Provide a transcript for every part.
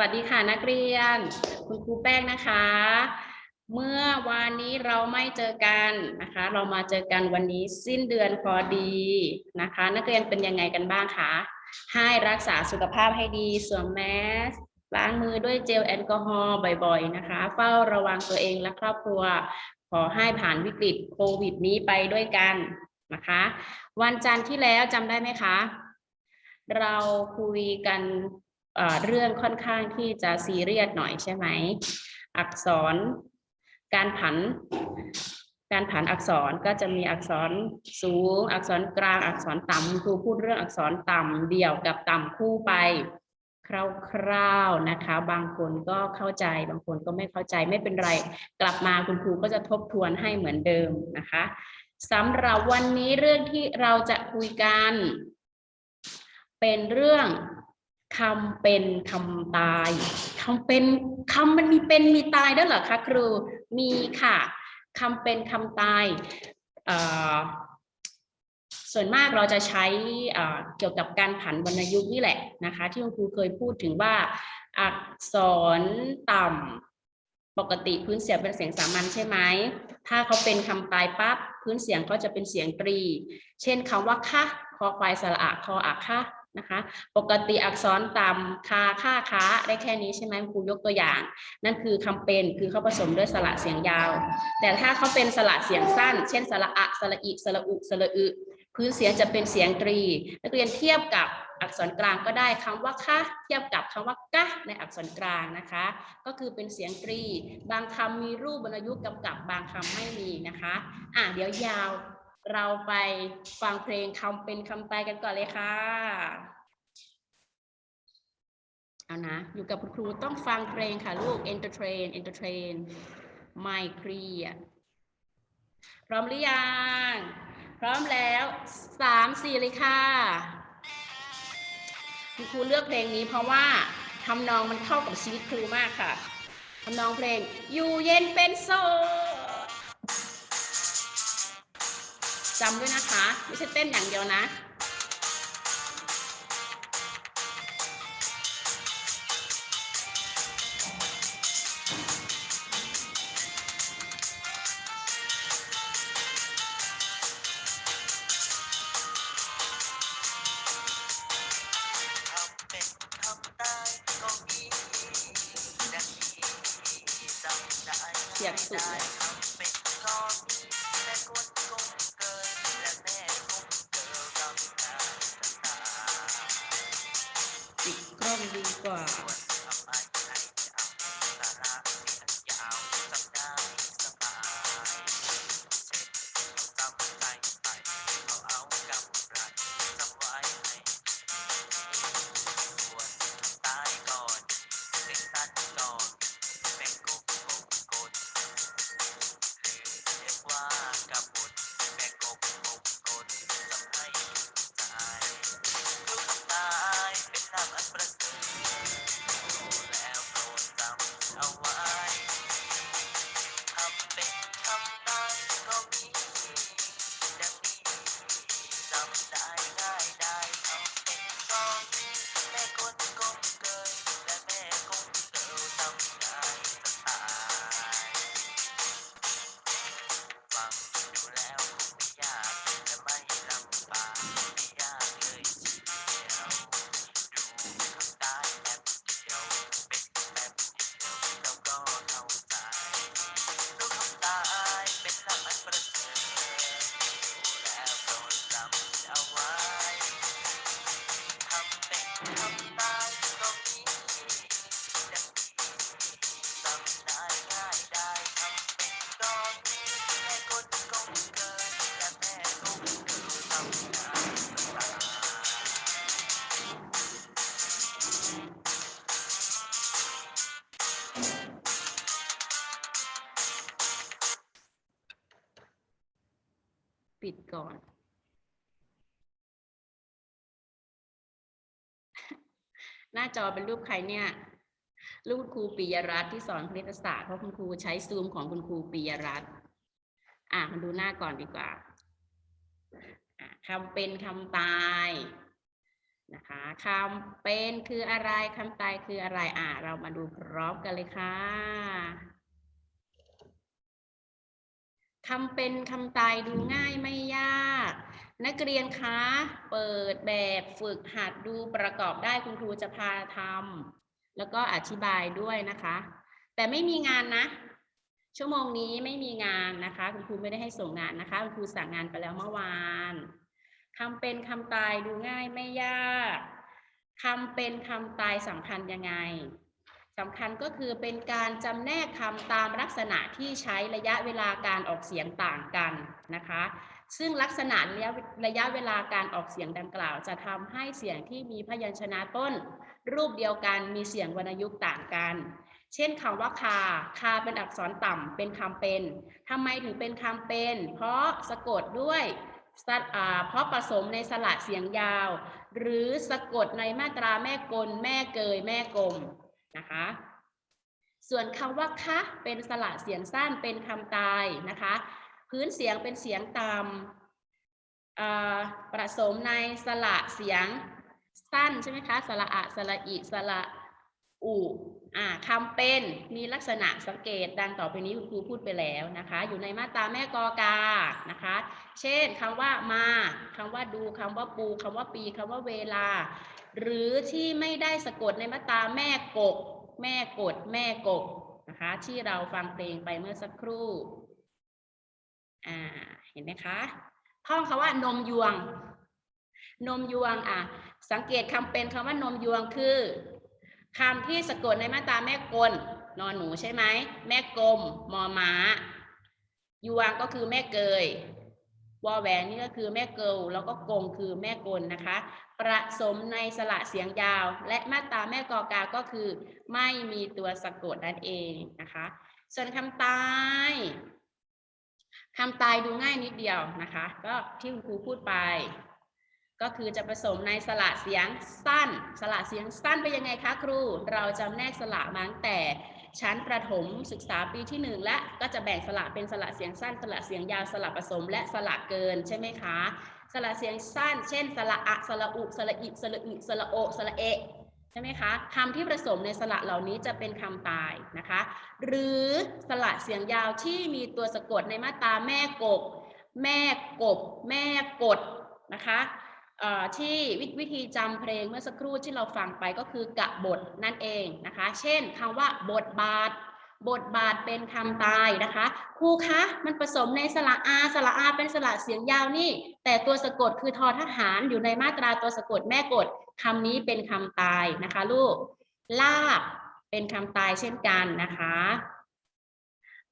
วัสดีค่ะนักเรียน คุณครูแป้งนะคะ เมื่อวานนี้เราไม่เจอกันนะคะ เรามาเจอกันวันนี้สิ้นเดือนพอดีนะคะ นักเรียนเป็นยังไงกันบ้างคะให้รักษาสุขภาพให้ดีสวมแมสล้างมือด้วยเจลแอลกอฮอล์บ่อย ๆ นะคะ เฝ้าระวังตัวเองและครอบครัว ขอให้ผ่านวิกฤตโควิดนี้ไปด้วยกันนะคะ วันจันทร์ที่แล้วจำได้ไหมคะ เราคุยกัน เรื่องค่อนข้างที่จะซีเรียสหน่อยใช่ไหม อักษร การผัน การผันอักษรก็จะมีอักษรสูง อักษรกลาง อักษรต่ำครูพูดเรื่องอักษรต่ำเดี่ยวกับต่ำคู่ไปคร่าวๆนะคะ บางคนก็เข้าใจ บางคนก็ไม่เข้าใจไม่เป็นไร กลับมาคุณครูก็จะทบทวนให้เหมือนเดิมนะคะสำหรับวันนี้เรื่องที่เราจะคุยกัน เป็นเรื่อง คำเป็นคำตายคำเป็นคำมันมีเป็นมีตายด้วยเหรอคะครูมีค่ะคำเป็นคำตายส่วนมากเราจะใช้เอ่อเกี่ยวกับการผันวรรณยุกต์นี่แหละนะคะ ที่คุณครูเคยพูดถึงว่า อักษรต่ำปกติพื้นเสียงเป็นเสียงสามัญใช่ไหมถ้าเขาเป็นคำตายปั๊บพื้นเสียงก็จะเป็นเสียงตรี เช่นคำว่าคะคอควายสระอะคออะคะ นะคะ ปกติอักษรต่ำคาค่าค้าได้แค่นี้ใช่ไหมครูยกตัวอย่าง นั่นคือคำเป็นคือเขาผสมด้วยสระเสียงยาว แต่ถ้าเขาเป็นสระเสียงสั้น เช่นสระอะสระอิสระอุสระอึพื้นเสียงจะเป็นเสียงตรี นักเรียนเทียบกับอักษรกลางก็ได้คำว่าคะเทียบกับคำว่ากะในอักษรกลางนะคะ ก็คือเป็นเสียงตรี บางคำมีรูปวรรยุกต์กำกับบางคำไม่มีนะคะ อะเดี๋ยวยาว เราไปฟังเพลงคำเป็นคำตายกันก่อนเลยค่ะ เอานะ อยู่กับคุณครูต้องฟังเพลงค่ะลูก entertain entertain ไม่เครียดพร้อมหรือยัง พร้อมแล้วสามสี่เลยค่ะคุณครูเลือกเพลงนี้เพราะว่าทำนองมันเข้ากับชีวิตครูมากค่ะทำนองเพลงอยู่เย็นเป็นโซ จำด้วยนะคะ ไม่ใช่เต้นอย่างเดียวนะเสียงสุดเลย ปิดก่อน หน้าจอเป็นรูปใครเนี่ย รูปครูปิยรัตน์ที่สอนคณิตศาสตร์เพราะคุณครูใช้ซูมของคุณครูปิยรัตน์อะมาดูหน้าก่อนดีกว่าคำเป็นคำตาย นะคะคำเป็นคืออะไรคำตายคืออะไรอ่าเรามาดูพร้อมกันเลยค่ะคำเป็นคำตายดูง่ายไม่ยาก นักเรียนคะเปิดแบบฝึกหัดดูประกอบได้คุณครูจะพาทำแล้วก็อธิบายด้วยนะคะ แต่ไม่มีงานนะ ชั่วโมงนี้ไม่มีงานนะคะ คุณครูไม่ได้ให้ส่งงานนะคะ คุณครูสั่งงานไปแล้วเมื่อวาน คำเป็นคำตายดูง่ายไม่ยากคำเป็นคำตายสำคัญยังไงสำคัญก็คือเป็นการจำแนกคำตามลักษณะที่ใช้ระยะเวลาการออกเสียงต่างกันนะคะ ซึ่งลักษณะระยะระยะเวลาการออกเสียงดังกล่าว จะทำให้เสียงที่มีพยัญชนะต้น รูปเดียวกันมีเสียงวรรณยุกต์ต่างกัน เช่นคำว่าคา คาเป็นอักษรต่ำเป็นคำเป็นทำไมถึงเป็นคำเป็น เพราะสะกดด้วย เพราะผสมในสระเสียงยาว หรือสะกดในมาตราแม่กล แม่เกย แม่กลมนะคะ ส่วนคำว่าคะเป็นสระเสียงสั้นเป็นคำตายนะคะ พื้นเสียงเป็นเสียงต่ำอ่าผสมในสระเสียงสั้นใช่ไหมคะ สระอะ สระอิ สระอุ อ่าคำเป็นมีลักษณะสังเกตดังต่อไปนี้คุณครูพูดไปแล้วนะคะ อยู่ในมาตราแม่กอกานะคะ เช่นคำว่ามาคำว่าดูคำว่าปูคำว่าปีคำว่าเวลา หรือที่ไม่ได้สะกดในมาตราแม่กก แม่กด แม่กกนะคะ ที่เราฟังเพลงไปเมื่อสักครู่อ่าเห็นไหมคะท่องคำว่านมยวง นมยวงอะสังเกตคำเป็นคำว่านมยวงคือ คำที่สะกดในมาตราแม่กลนอนหนูใช่ไหมแม่กลมมอม้ายวงก็คือแม่เกยวอแหวนนี่ก็คือแม่เกิลแล้วก็กงคือแม่กลนะคะ ประสมในสระเสียงยาว และมาตราแม่กอกาก็คือ ไม่มีตัวสะกดนั่นเองนะคะ ส่วนคำตายคำตายดูง่ายนิดเดียวนะคะ ก็ที่คุณครูพูดไป ก็คือจะผสมในสระเสียงสั้น สระเสียงสั้นเป็นยังไงคะครู เราจำแนกสระมาตั้งแต่ชั้นประถมศึกษาปีที่หนึ่งและก็จะแบ่งสระเป็นสระเสียงสั้น สระเสียงยาวสระผสม และสระเกินใช่ไหมคะ สระเสียงสั้น เช่น สระอะสระอุสระอิสระอึสระโอสระเอใช่ไหมคะคำที่ผสมในสระเหล่านี้จะเป็นคำตายนะคะ หรือสระเสียงยาวที่มีตัวสะกดในมาตราแม่กบ แม่กบ แม่กดนะคะ ที่วิวธีจำเพลงเมื่อสักครู่ที่เราฟังไปก็คือกะบทนั่นเองนะคะ เช่นคำว่าบทบาท บทบาทเป็นคำตายนะคะครูคะมันผสมในสระอาสระอาเป็นสระเสียงยาวนี่ แต่ตัวสะกดคือทอทหารอยู่ในมาตราตัวสะกดแม่กดคำนี้เป็นคำตายนะคะลูกลาบเป็นคำตายเช่นกันนะคะ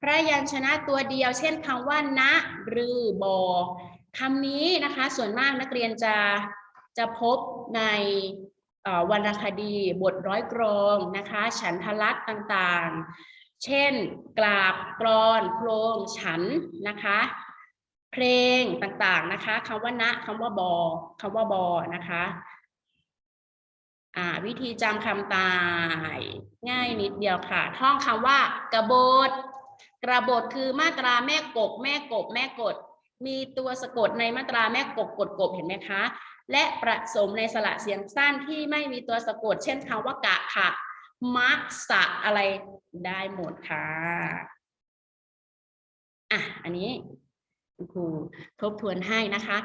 พระยัญชนะตัวเดียวเช่นคำว่าณหรือบอ คำนี้นะคะส่วนมากนักเรียนจะจะพบในวรรณคดีบทร้อยกรองนะคะฉันทลักษ์ต่างๆ เช่น กราบกรอนโครงฉันนะคะเพลงต่างๆนะคะคำว่าณคำว่าบอคำว่าบอนะคะวิธีจำคำตาย ง่ายนิดเดียวค่ะ ท่องคำว่ากระบฏกระบฏคือมาตราแม่กบแม่กบ แม่กด มีตัวสะกดในมาตราแม่กบกดกบเห็นไหมคะ และประสมในสระเสียงสั้นที่ไม่มีตัวสะกด เช่นคำว่ากะค่ะมะสะอะไรได้หมดค่ะอะอันนี้คุณครูทบทวนให้นะคะ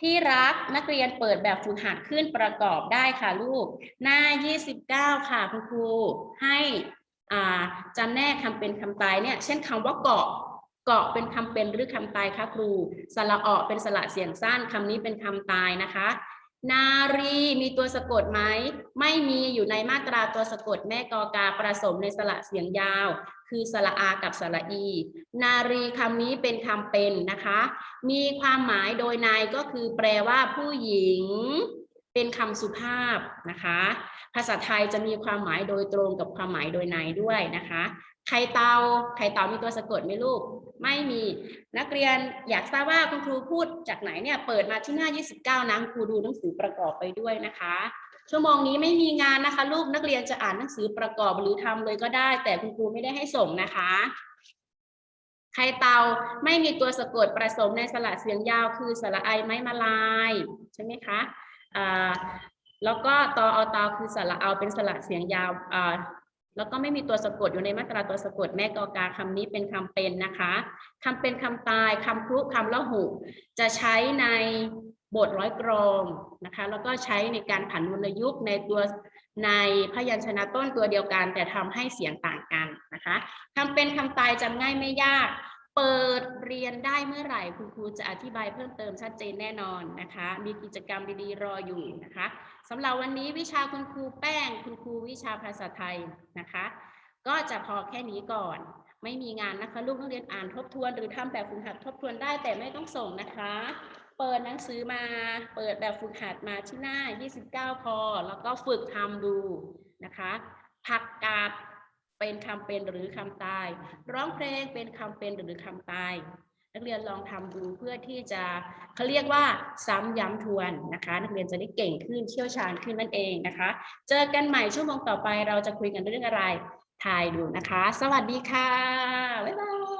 ที่รักนักเรียนเปิดแบบฝึกหัดขึ้นประกอบได้ค่ะลูก หน้า 29 ค่ะคุณครูให้อ่าจำแนกคำเป็นคำตายเนี่ย เช่นคำว่าเกาะ เกาะเป็นคำเป็นหรือคำตายคะครู สระออเป็นสระเสียงสั้นคำนี้เป็นคำตายนะคะ นารีมีตัวสะกดไหม ไม่มีอยู่ในมาตราตัวสะกดแม่กอกาประสมในสระเสียงยาว คือสระอากับสระอี นารีคำนี้เป็นคำเป็นนะคะ มีความหมายโดยในก็คือแปลว่าผู้หญิงเป็นคำสุภาพนะคะ ภาษาไทยจะมีความหมายโดยตรงกับความหมายโดยในด้วยนะคะ ไข่เตาไข่เตามีตัวสะกดไหมลูก ไม่มีนักเรียนอยากทราบว่าคุณครูพูดจากไหนเนี่ยเปิดมาที่หน้า 29นะครูดูหนังสือประกอบไปด้วยนะคะ ชั่วโมงนี้ไม่มีงานนะคะ ลูกนักเรียนจะอ่านหนังสือประกอบหรือทำเลยก็ได้ แต่คุณครูไม่ได้ให้ส่งนะคะไข่เตาไม่มีตัวสะกดประสมในสระเสียงยาวคือสระไอไม้มาลายใช่ไหมคะแล้วก็ตอเอาตาคือสระเอาเป็นสระเสียงยาวอ แล้วก็ไม่มีตัวสะกดอยู่ในมาตราตัวสะกดแม่กอกาคำนี้เป็นคำเป็นนะคะคำเป็นคำตายคำครุคำละหุ จะใช้ในบทร้อยกรองนะคะแล้วก็ใช้ในการผันวรรณยุกต์ในตัวในพยัญชนะต้นตัวเดียวกัน แต่ทำให้เสียงต่างกันนะคะคำเป็นคำตายจำง่ายไม่ยาก เปิดเรียนได้เมื่อไหร่คุณครูจะอธิบายเพิ่มเติมชัดเจนแน่นอนนะคะ มีกิจกรรมดีๆรออยู่นะคะสำหรับวันนี้วิชาคุณครูแป้ง คุณครูวิชาภาษาไทยนะคะ ก็จะพอแค่นี้ก่อน ไม่มีงานนะคะ ลูกนักเรียนอ่านทบทวน หรือทำแบบฝึกหัดทบทวนได้แต่ไม่ต้องส่งนะคะ เปิดหนังสือมา เปิดแบบฝึกหัดมาที่หน้า 29 พอ แล้วก็ฝึกทำดูนะคะผักกาด เป็นคำเป็นหรือคำตาย ร้องเพลงเป็นคำเป็นหรือคำตาย นักเรียนลองทำดูเพื่อที่จะเขาเรียกว่าซ้ำย้ำทวนนะคะ นักเรียนจะได้เก่งขึ้นเชี่ยวชาญขึ้นนั่นเองนะคะ เจอกันใหม่ชั่วโมงต่อไปเราจะคุยกันเรื่องอะไรทายดูนะคะ สวัสดีค่ะบ๊ายบาย